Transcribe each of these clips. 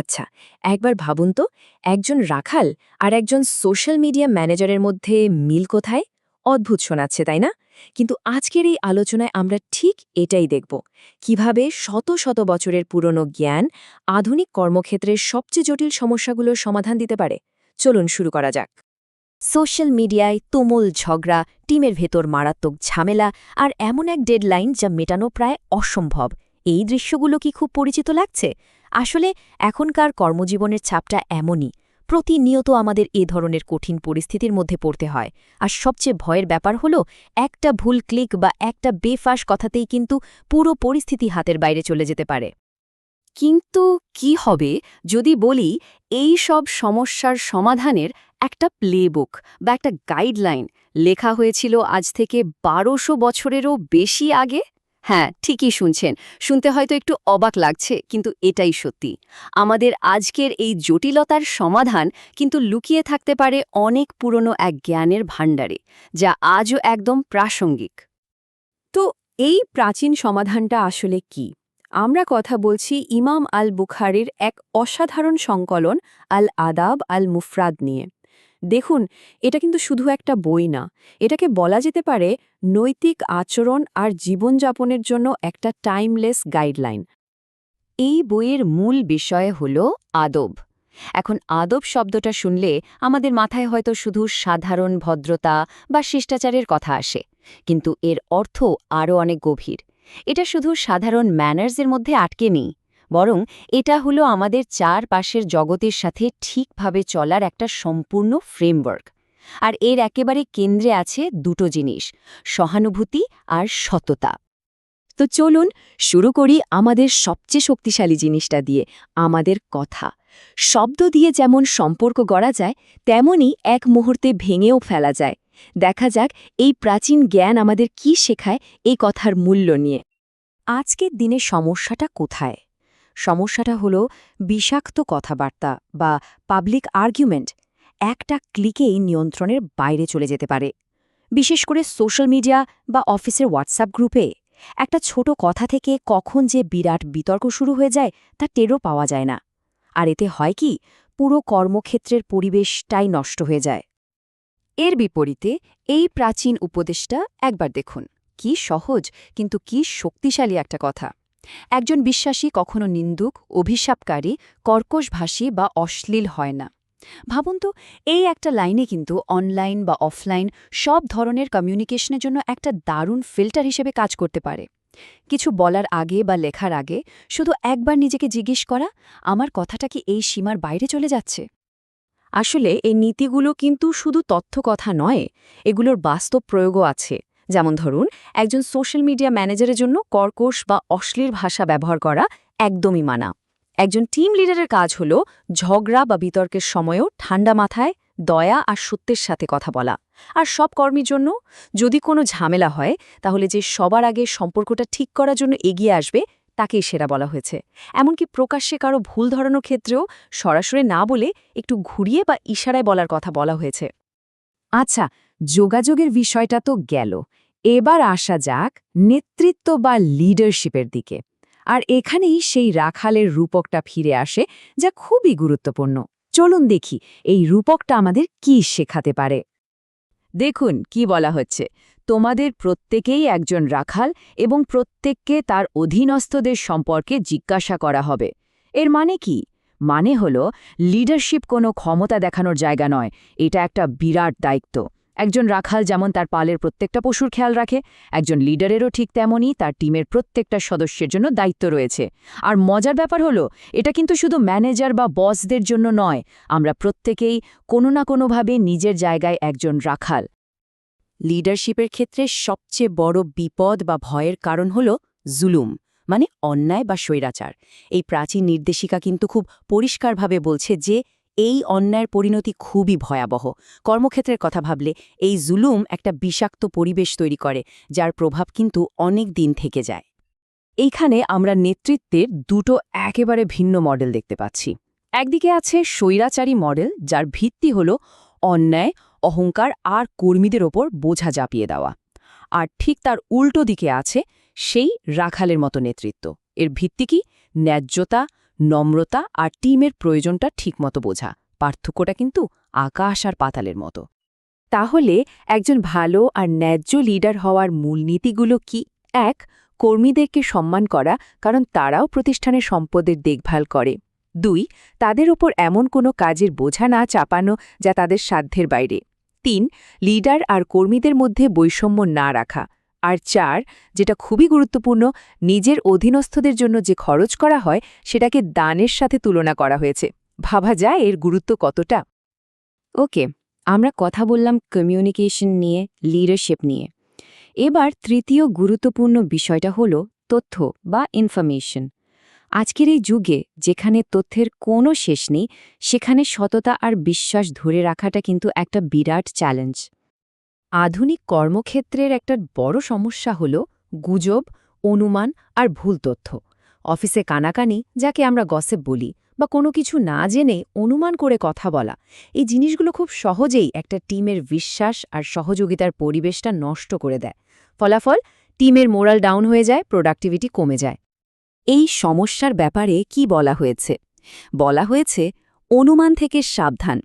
আচ্ছা একবার ভাবুন তো, একজন রাখাল আর একজন সোশ্যাল মিডিয়া ম্যানেজারের মধ্যে মিল কোথায়? অদ্ভুত শোনাচ্ছে, তাই না? কিন্তু আজকের এই আলোচনায় আমরা ঠিক এটাই দেখব। কীভাবে শত শত বছরের পুরনো জ্ঞান আধুনিক কর্মক্ষেত্রের সবচেয়ে জটিল সমস্যাগুলোর সমাধান দিতে পারে। চলুন শুরু করা যাক। সোশ্যাল মিডিয়ায় তুমুল ঝগড়া, টিমের ভেতর মারাত্মক ঝামেলা আর এমন এক ডেডলাইন যা মেটানো প্রায় অসম্ভব। এই দৃশ্যগুলো কি খুব পরিচিত লাগছে? আসলে, এখনকার কর্মজীবনের ছাপটা এমনই। প্রতিনিয়ত আমাদের এ ধরনের কঠিন পরিস্থিতির মধ্যে পড়তে হয়। আর সবচেয়ে ভয়ের ব্যাপার হলো, একটা ভুল ক্লিক বা একটা বেফাস কথাতেই কিন্তু পুরো পরিস্থিতি হাতের বাইরে চলে যেতে পারে। কিন্তু কি হবে যদি বলি, এই সব সমস্যার সমাধানের একটা প্লেবুক বা একটা গাইডলাইন লেখা হয়েছিল আজ থেকে বারোশো বছরেরও বেশি আগে? হ্যাঁ ঠিকই শুনছেন। শুনতে হয়তো একটু অবাক লাগছে, কিন্তু এটাই সত্যি। আমাদের আজকের এই জটিলতার সমাধান কিন্তু লুকিয়ে থাকতে পারে অনেক পুরনো এক জ্ঞানের ভাণ্ডারে, যা আজও একদম প্রাসঙ্গিক। তো এই প্রাচীন সমাধানটা আসলে কি? আমরা কথা বলছি ইমাম আল বুখারির এক অসাধারণ সংকলন আল আদাব আল মুফরাদ নিয়ে। দেখুন, এটা কিন্তু শুধু একটা বই না। এটাকে বলা যেতে পারে নৈতিক আচরণ আর জীবনযাপনের জন্য একটা টাইমলেস গাইডলাইন। এই বইয়ের মূল বিষয় হল আদব। এখন আদব শব্দটা শুনলে আমাদের মাথায় হয়তো শুধু সাধারণ ভদ্রতা বা শিষ্টাচারের কথা আসে, কিন্তু এর অর্থ আরও অনেক গভীর। এটা শুধু সাধারণ ম্যানার্সের মধ্যে আটকে নেই। বরং এটা হলো আমাদের চারপাশের জগতের সাথে ঠিকভাবে চলার একটা সম্পূর্ণ ফ্রেমওয়ার্ক আর এর একেবারে কেন্দ্রে আছে দুটো জিনিস, সহানুভূতি আর সততা। তো চলুন শুরু করি আমাদের সবচেয়ে শক্তিশালী জিনিসটা দিয়ে, আমাদের কথা। শব্দ দিয়ে যেমন সম্পর্ক গড়া যায়, তেমনই এক মুহূর্তে ভেঙেও ফেলা যায়। দেখা যাক এই প্রাচীন জ্ঞান আমাদের কি শেখায় এই কথার মূল্য নিয়ে। আজকের দিনে সমস্যাটা কোথায়? সমস্যাটা হলো বিষাক্ত কথাবার্তা বা পাবলিক আর্গুমেন্ট একটা ক্লিকেই নিয়ন্ত্রণের বাইরে চলে যেতে পারে। বিশেষ করে সোশ্যাল মিডিয়া বা অফিসের হোয়াটসঅ্যাপ গ্রুপে একটা ছোট কথা থেকে কখন যে বিরাট বিতর্ক শুরু হয়ে যায় তা টেরও পাওয়া যায় না। আর এতে হয় কি, পুরো কর্মক্ষেত্রের পরিবেশটাই নষ্ট হয়ে যায়। এর বিপরীতে এই প্রাচীন উপদেশটা একবার দেখুন। কি সহজ, কিন্তু কি শক্তিশালী একটা কথা। একজন বিশ্বাসী কখনো নিন্দুক, অভিশাপকারী, কর্কশভাষী বা অশ্লীল হয় না। ভাবুন তো, এই একটা লাইনে কিন্তু অনলাইন বা অফলাইন সব ধরনের কমিউনিকেশনের জন্য একটা দারুণ ফিল্টার হিসেবে কাজ করতে পারে। কিছু বলার আগে বা লেখার আগে শুধু একবার নিজেকে জিজ্ঞেস করা, আমার কথাটা কি এই সীমার বাইরে চলে যাচ্ছে? আসলে এই নীতিগুলো কিন্তু শুধু তথ্য কথা নয়, এগুলোর বাস্তব প্রয়োগও আছে। যেমন ধরুন, একজন সোশ্যাল মিডিয়া ম্যানেজারের জন্য কর্কশ বা অশ্লীল ভাষা ব্যবহার করা একদমই মানা। একজন টিম লিডারের কাজ হল ঝগড়া বা বিতর্কের সময়ও ঠান্ডা মাথায় দয়া আর সত্যের সাথে কথা বলা। আর সব কর্মীর জন্য যদি কোনো ঝামেলা হয়, তাহলে যে সবার আগে সম্পর্কটা ঠিক করার জন্য এগিয়ে আসবে, তাকেই সেরা বলা হয়েছে। এমনকি প্রকাশ্যে কারও ভুল ধরানোর ক্ষেত্রেও সরাসরি না বলে একটু ঘুরিয়ে বা ইশারায় বলার কথা বলা হয়েছে। আচ্ছা যোগাযোগের বিষয়টা তো গেল। এবার আসা যাক নেতৃত্ব বা লিডারশিপের দিকে। আর এখানেই সেই রাখালের রূপকটা ফিরে আসে, যা খুবই গুরুত্বপূর্ণ। চলুন দেখি এই রূপকটা আমাদের কি শেখাতে পারে। দেখুন, কি বলা হচ্ছে। তোমাদের প্রত্যেকেই একজন রাখাল এবং প্রত্যেককে তার অধীনস্থদের সম্পর্কে জিজ্ঞাসা করা হবে। এর মানে কি? মানে হল লিডারশিপ কোনো ক্ষমতা দেখানোর জায়গা নয়। এটা একটা বিরাট দায়িত্ব। একজন রাখাল যেমন তার পালের প্রত্যেকটা পশুর খেয়াল রাখে, একজন লিডারেরও ঠিক তেমনই তার টিমের প্রত্যেকটা সদস্যের জন্য দায়িত্ব রয়েছে। আর মজার ব্যাপার হলো, এটা কিন্তু শুধু ম্যানেজার বা বসদের জন্য নয়, আমরা প্রত্যেকেই কোনো না কোনোভাবে নিজের জায়গায় একজন রাখাল। লিডারশিপের ক্ষেত্রে সবচেয়ে বড় বিপদ বা ভয়ের কারণ হল জুলুম মানে অন্যায় বা স্বৈরাচার। এই প্রাচীন নির্দেশিকা কিন্তু খুব পরিষ্কারভাবে বলছে যে এই অন্যায়ের পরিণতি খুবই ভয়াবহ। কর্মক্ষেত্রের কথা ভাবলে এই জুলুম একটা বিষাক্ত পরিবেশ তৈরি করে, যার প্রভাব কিন্তু অনেক দিন থেকে যায়। এইখানে আমরা নেতৃত্বের দুটো একেবারে ভিন্ন মডেল দেখতে পাচ্ছি। একদিকে আছে স্বৈরাচারী মডেল, যার ভিত্তি হল অন্যায়, অহংকার আর কর্মীদের ওপর বোঝা চাপিয়ে দেওয়া। আর ঠিক তার উল্টো দিকে আছে সেই রাখালের মতো নেতৃত্ব। এর ভিত্তি কি? ন্যায্যতা নম্রতা আর টিমের প্রয়োজনটা ঠিকমতো বোঝা, পার্থক্যটা কিন্তু আকাশ আর পাতালের মতো। তাহলে একজন ভালো আর ন্যায্য লিডার হওয়ার মূলনীতিগুলো কি? এক, কর্মীদেরকে সম্মান করা, কারণ তারাও প্রতিষ্ঠানের সম্পদের দেখভাল করে। দুই, তাদের ওপর এমন কোনো কাজের বোঝা না চাপানো যা তাদের সাধ্যের বাইরে। তিন লিডার আর কর্মীদের মধ্যে বৈষম্য না রাখা। আর চার, যেটা খুবই গুরুত্বপূর্ণ, নিজের অধীনস্থদের জন্য যে খরচ করা হয়, সেটাকে দানের সাথে তুলনা করা হয়েছে। ভাবা যায় এর গুরুত্ব কতটা? ওকে, আমরা কথা বললাম কমিউনিকেশন নিয়ে লিডারশিপ নিয়ে। এবার তৃতীয় গুরুত্বপূর্ণ বিষয়টা হল তথ্য বা ইনফরমেশন আজকের এই যুগে যেখানে তথ্যের কোনো শেষ নেই, সেখানে সততা আর বিশ্বাস ধরে রাখাটা কিন্তু একটা বিরাট চ্যালেঞ্জ আধুনিক কর্মক্ষেত্রের একটা বড় সমস্যা হল গুজব, অনুমান আর ভুল তথ্য। অফিসে কানাকানি, যাকে আমরা গসেপ বলি, বা কোনো কিছু না জেনে অনুমান করে কথা বলা, এই জিনিসগুলো খুব সহজেই একটা টিমের বিশ্বাস আর সহযোগিতার পরিবেশটা নষ্ট করে দেয়। ফলাফল, টিমের মোরাল ডাউন হয়ে যায়, প্রোডাক্টিভিটি কমে যায়। এই সমস্যার ব্যাপারে কি বলা হয়েছে? বলা হয়েছে, অনুমান থেকে সাবধান।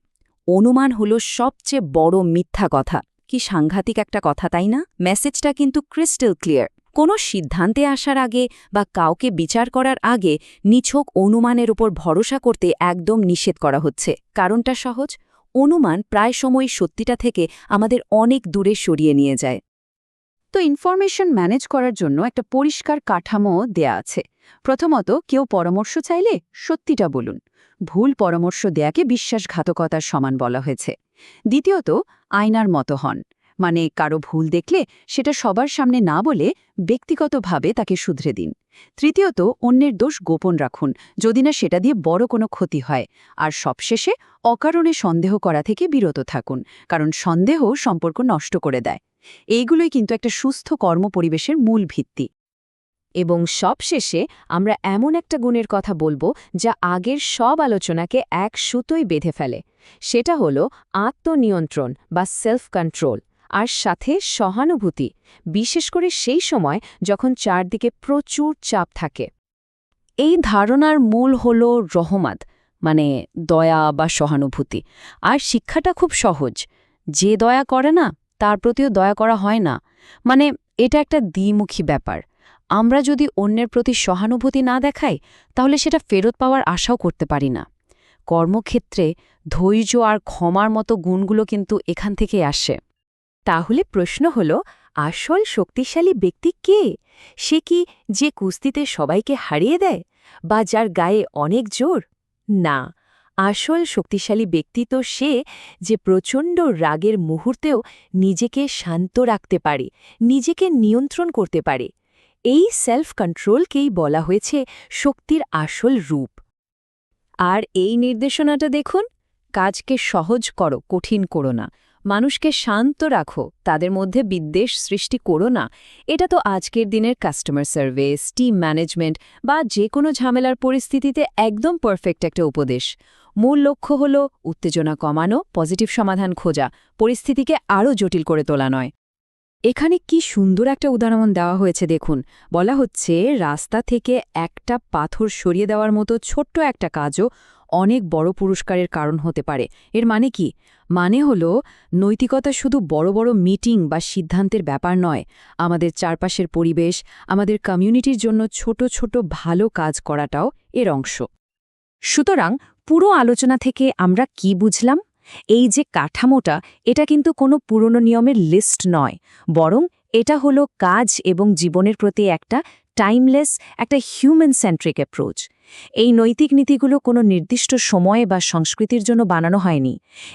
অনুমান হল সবচেয়ে বড় মিথ্যা কথা। কি সাংঘাতিক একটা কথা, তাই না? মেসেজটা কিন্তু ক্রিস্টাল ক্লিয়ার কোনো সিদ্ধান্তে আসার আগে বা কাউকে বিচার করার আগে নিছক অনুমানের উপর ভরসা করতে একদম নিষেধ করা হচ্ছে। কারণটা সহজ, অনুমান প্রায় সময় সত্যিটা থেকে আমাদের অনেক দূরে সরিয়ে নিয়ে যায়। তো ইনফরমেশন ম্যানেজ করার জন্য একটা পরিষ্কার কাঠামো দেয়া আছে। প্রথমত কেউ পরামর্শ চাইলে সত্যিটা বলুন। ভুল পরামর্শ দেয়াকে বিশ্বাসঘাতকতার সমান বলা হয়েছে। দ্বিতীয়ত, আয়নার মতো হন। মানে কারও ভুল দেখলে সেটা সবার সামনে না বলে ব্যক্তিগতভাবে তাকে শুধরে দিন। তৃতীয়ত, অন্যের দোষ গোপন রাখুন, যদি না সেটা দিয়ে বড় কোনো ক্ষতি হয়। আর সবশেষে, অকারণে সন্দেহ করা থেকে বিরত থাকুন, কারণ সন্দেহ সম্পর্ক নষ্ট করে দেয়। এইগুলোই কিন্তু একটা সুস্থ কর্ম পরিবেশের মূল ভিত্তি। এবং সবশেষে আমরা এমন একটা গুণের কথা বলব যা আগের সব আলোচনাকে এক সুতোই বেঁধে ফেলে। সেটা হল আত্মনিয়ন্ত্রণ বা সেলফ কন্ট্রোল আর সাথে সহানুভূতি, বিশেষ করে সেই সময় যখন চারদিকে প্রচুর চাপ থাকে। এই ধারণার মূল হল রহমাদ মানে দয়া বা সহানুভূতি। আর শিক্ষাটা খুব সহজ, যে দয়া করে না, তার প্রতিও দয়া করা হয় না। মানে এটা একটা দ্বিমুখী ব্যাপার। আমরা যদি অন্যের প্রতি সহানুভূতি না দেখাই, তাহলে সেটা ফেরত পাওয়ার আশাও করতে পারি না। কর্মক্ষেত্রে ধৈর্য আর ক্ষমার মতো গুণগুলো কিন্তু এখান থেকে আসে। তাহলে প্রশ্ন হল, আসল শক্তিশালী ব্যক্তি কে? সে কি যে কুস্তিতে সবাইকে হারিয়ে দেয় বা যার গায়ে অনেক জোর? না, আসল শক্তিশালী ব্যক্তি তো সে যে প্রচণ্ড রাগের মুহূর্তেও নিজেকে শান্ত রাখতে পারে, নিজেকে নিয়ন্ত্রণ করতে পারে। এই সেলফ কন্ট্রোলকেই বলা হয়েছে শক্তির আসল রূপ। আর এই নির্দেশনাটা দেখুন, কাজকে সহজ করো, কঠিন করো না। মানুষকে শান্ত রাখো, তাদের মধ্যে বিদ্বেষ সৃষ্টি করো না। এটা তো আজকের দিনের কাস্টমার সার্ভিস টিম ম্যানেজমেন্ট বা যে কোনো ঝামেলার পরিস্থিতিতে একদম পারফেক্ট একটা উপদেশ। মূল লক্ষ্য হল, উত্তেজনা কমানো পজিটিভ সমাধান খোঁজা, পরিস্থিতিকে আরও জটিল করে তোলা নয়। এখানে কি সুন্দর একটা উদাহরণ দেওয়া হয়েছে দেখুন। বলা হচ্ছে, রাস্তা থেকে একটা পাথর সরিয়ে দেওয়ার মতো ছোট্ট একটা কাজও অনেক বড় পুরস্কারের কারণ হতে পারে। এর মানে কি? মানে হল, নৈতিকতা শুধু বড় বড় মিটিং বা সিদ্ধান্তের ব্যাপার নয়। আমাদের চারপাশের পরিবেশ, আমাদের কমিউনিটির জন্য ছোট ছোট ভালো কাজ করাটাও এর অংশ। সুতরাং পুরো আলোচনা থেকে আমরা কি বুঝলাম? এই যে কাঠামোটা, এটা কিন্তু কোনো পুরনো নিয়মের লিস্ট নয়, বরং এটা হলো কাজ এবং জীবনের প্রতি একটা টাইমলেস একটা হিউম্যান সেন্ট্রিক অ্যাপ্রোচ এই নৈতিক নীতিগুলো কোনো নির্দিষ্ট সময়ে বা সংস্কৃতির জন্য বানানো হয়নি।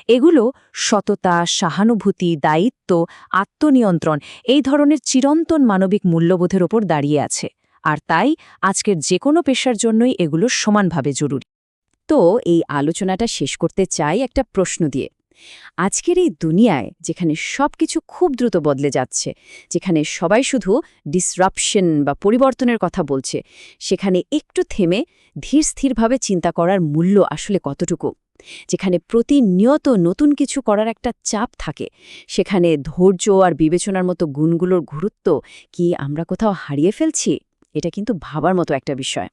এগুলো সততা, সহানুভূতি, দায়িত্ব, আত্মনিয়ন্ত্রণ, এই ধরনের চিরন্তন মানবিক মূল্যবোধের ওপর দাঁড়িয়ে আছে। আর তাই আজকের যে কোনো পেশার জন্যই এগুলো সমানভাবে জরুরি। তো এই আলোচনাটা শেষ করতে চাই একটা প্রশ্ন দিয়ে। আজকের এই দুনিয়ায় যেখানে সব কিছু খুব দ্রুত বদলে যাচ্ছে, যেখানে সবাই শুধু ডিসরাপশন বা পরিবর্তনের কথা বলছে, সেখানে একটু থেমে ধীর স্থিরভাবে চিন্তা করার মূল্য আসলে কতটুকু? যেখানে প্রতিনিয়ত নতুন কিছু করার একটা চাপ থাকে, সেখানে ধৈর্য আর বিবেচনার মতো গুণগুলোর গুরুত্ব কি আমরা কোথাও হারিয়ে ফেলছি? এটা কিন্তু ভাবার মতো একটা বিষয়।